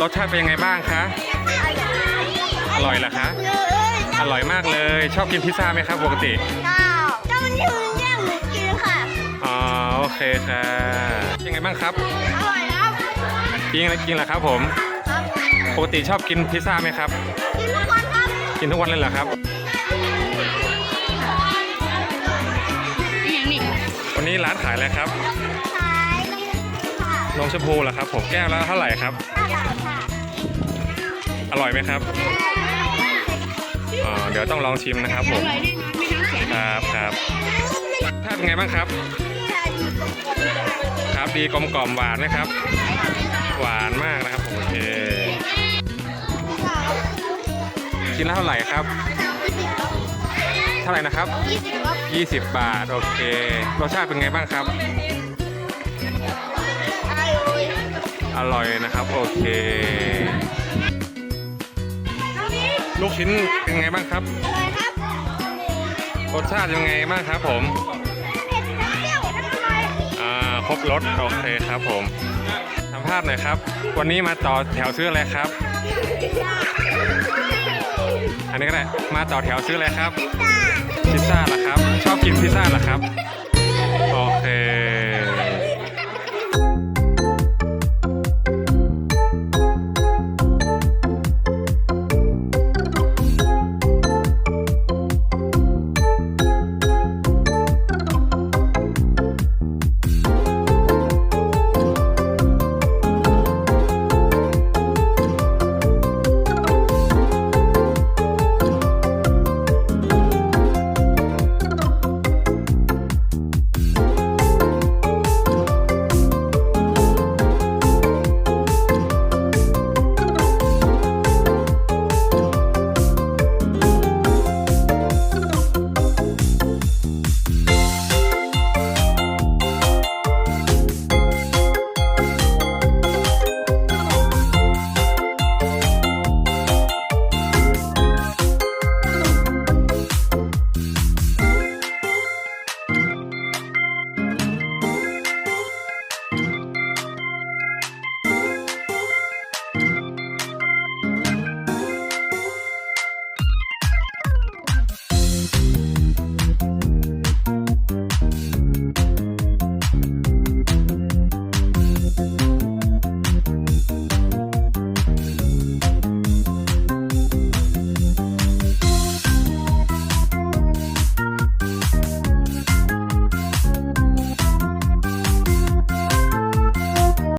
เป็นยังไงบ้างคะ อร่อยเหรอคะ อร่อยมากเลย ชอบกินพิซซ่าไหมครับปกติข้าวเจ้ามันยืนแย่งหนูกินค่ะอ๋อโอเคค่ะยังไงบ้างครับอร่อยครับกินกินเหรอครับผมครับปกติชอบกินพิซซ่าไหมครับ กินทุกวันครับกินทุกวันเลยเหรอครับอย่างนี้วันนี้ร้านขายอะไรครับขายค่ะนมชมพูเหรอครับ ผมแก้วละเท่าไหร่ครับ อร่อยไหมครับอ๋อเดี๋ยวต้องลองชิมนะครับผมครับครับถ้าเป็นไงบ้างครับ ครับดีกลมกล่อมหวานนะครับ หวานมากนะครับผมโอเคชิ้นละเท่าไหร่ครับ เท่าไหร่นะครับยี่สิบบ20 บาท โอเค รสชาติเป็นไงบ้างครับ อร่อยนะครับ โอเค ลูกชิ้นเป็นไงบ้างครับ อร่อยครับรสชาติยังไงบ้างครับผม เผ็ดเปรี้ยวอร่อยอ่า ครบรสโอเคครับผมทำภาพหน่อยครับ วันนี้มาต่อแถวซื้ออะไรครับ อันนี้ก็ได้ มาต่อแถวซื้ออะไรครับ พิซซ่าเหรอครับ ชอบกินพิซซ่าเหรอครับ